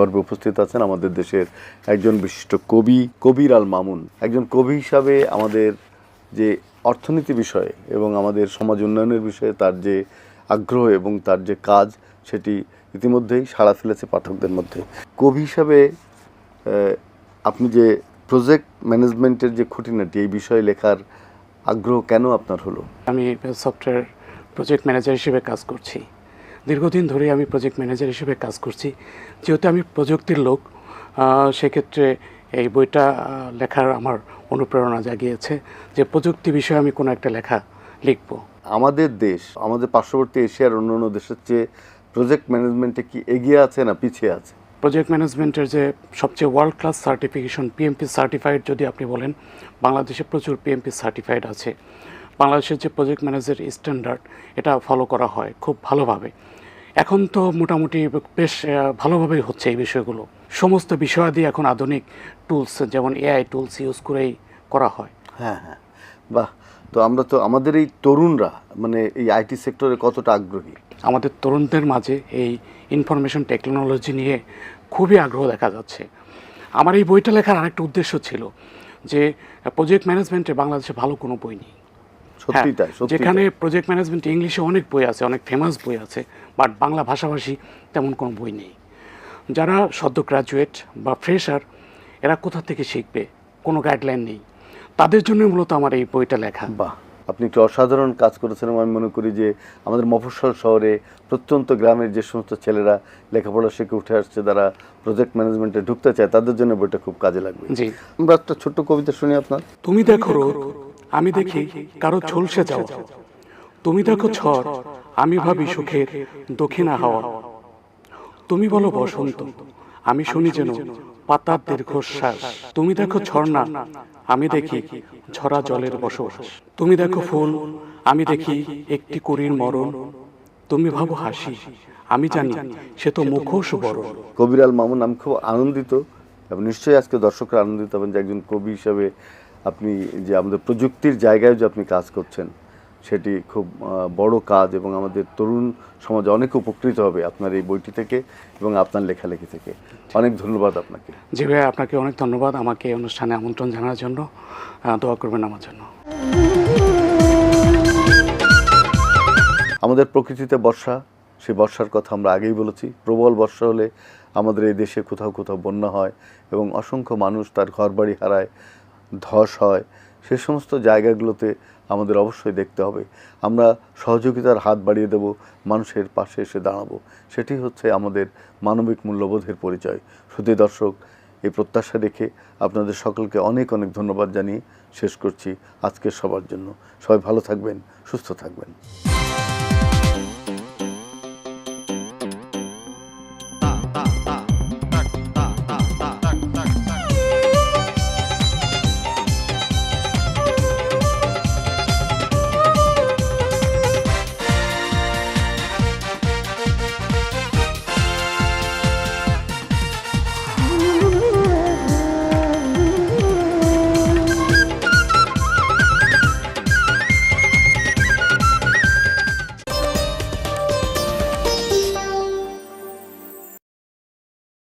পর্বে উপস্থিত আছেন আমাদের দেশের একজন বিশিষ্ট কবি, কবির আল মামুন। একজন কবি হিসাবে আমাদের যে অর্থনীতি বিষয়ে এবং আমাদের সমাজ উন্নয়নের বিষয়ে তার যে আগ্রহ এবং তার যে কাজ, সেটি ইতিমধ্যেই সাড়া ফেলেছে পাঠকদের মধ্যে। কবি হিসাবে আপনি যে প্রজেক্ট ম্যানেজমেন্টের যে খুঁটিনাটি, এই বিষয়ে লেখার আগ্রহ কেন আপনার হলো? আমি সফটওয়্যার প্রজেক্ট ম্যানেজার হিসেবে কাজ করছি। দীর্ঘদিন ধরে আমি প্রজেক্ট ম্যানেজার হিসেবে কাজ করছি। যেহেতু আমি প্রযুক্তির লোক সেক্ষেত্রে এই বইটা লেখার আমার অনুপ্রেরণা জাগিয়েছে যে প্রযুক্তি বিষয়ে আমি কোনো একটা লেখা লিখব। আমাদের দেশ আমাদের পার্শ্ববর্তী এশিয়ার অন্য অন্য দেশের চেয়ে প্রজেক্ট ম্যানেজমেন্টে কি এগিয়ে আছে না পিছিয়ে আছে? প্রজেক্ট ম্যানেজমেন্টের যে সবচেয়ে world class certification PMP certified যদি আপনি বলেন বাংলাদেশে প্রচুর পিএমপি সার্টিফাইড আছে। বাংলাদেশের যে প্রজেক্ট ম্যানেজার স্ট্যান্ডার্ড এটা ফলো করা হয় খুব ভালোভাবে। এখন তো মোটামুটি বেশ ভালোভাবেই হচ্ছে এই বিষয়গুলো। সমস্ত বিষয়াদি এখন আধুনিক টুলস যেমন এআই টুলস ইউজ করেই করা হয়। হ্যাঁ হ্যাঁ। বাহ তো আমরা তো আমাদের এই তরুণরা মানে এই আইটি সেক্টরে কতটা আগ্রহী? আমাদের তরুণদের মাঝে এই ইনফরমেশন টেকনোলজি নিয়ে খুবই আগ্রহ দেখা যাচ্ছে। আমার এই বইটা লেখার আরেকটা উদ্দেশ্য ছিল যে প্রজেক্ট ম্যানেজমেন্টে বাংলাদেশে ভালো কোনো বই নেই। সত্যি হ্যাঁ, তাই সত্যি যেখানে প্রজেক্ট ম্যানেজমেন্ট ইংলিশে অনেক বই আছে অনেক ফেমাস বই আছে বাট বাংলা ভাষাভাষী তেমন কোনো বই নেই। যারা সদ্য গ্রাজুয়েট বা ফ্রেশার এরা কোথা থেকে শিখবে? কোনো গাইডলাইন নেই। তাদের জন্য মূলত আমার এই বইটা লেখা। বাহ আপনি একটি অসাধারণ কাজ করেছেন আমি মনে করি যে আমাদের মফস্বল শহরে প্রত্যন্ত গ্রামের যে সমস্ত ছেলেরা লেখাপড়া শিখে উঠে আসছে তারা প্রজেক্ট ম্যানেজমেন্টে ঢুকতে চায় তাদের জন্য বইটা খুব কাজে লাগবে। জি। আমরা একটা ছোট্ট কবিতা শুনি আপনার। তুমি দেখো আমি দেখি কারও ঝলসে যাও তুমি দেখো ঝড়, আমি ভাবি সুখের দক্ষিণা হাওয়া। তুমি বলো বসন্ত, আমি শুনি যেন পাতার দীর্ঘশ্বাস। তুমি দেখো ঝর্ণা, আমি দেখি ঝরা জলের বসবাস। তুমি দেখো ফুল, আমি দেখি একটি কুড়ির মরণ। তুমি ভাবো হাসি, আমি জানি সে তো মুখোশ বড় কবিরাল মামুন, আমি খুব আনন্দিত এবং নিশ্চয়ই আজকে দর্শকরা আনন্দিত হবেন যে একজন কবি হিসাবে আপনি যে আমাদের প্রযুক্তির জায়গায় যে আপনি কাজ করছেন সেটি খুব বড় কাজ এবং আমাদের তরুণ সমাজ অনেক উপকৃত হবে আপনার এই বইটি থেকে এবং আপনার লেখালেখি থেকে। অনেক ধন্যবাদ আপনাকে। জি ভাই আপনাকে অনেক ধন্যবাদ আমাকে এই অনুষ্ঠানে আমন্ত্রণ জানার জন্য। দোয়া করবেন আমার জন্য। আমাদের প্রকৃতিতে বর্ষা সেই বর্ষার কথা আমরা আগেই বলেছি। প্রবল বর্ষা হলে আমাদের এই দেশে কোথাও কোথাও বন্যা হয় এবং অসংখ্য মানুষ তার ঘরবাড়ি হারায়। ধস হয়, সে সমস্ত জায়গাগুলোতে আমাদের অবশ্যই দেখতে হবে। আমরা সহযোগিতার হাত বাড়িয়ে দেব, মানুষের পাশে এসে দাঁড়াবো। সেটি হচ্ছে আমাদের মানবিক মূল্যবোধের পরিচয়। শুধু দর্শক, এই প্রত্যাশা রেখে আপনাদের সকলকে অনেক অনেক ধন্যবাদ জানিয়ে শেষ করছি আজকের সবার জন্য। সবাই ভালো থাকবেন, সুস্থ থাকবেন।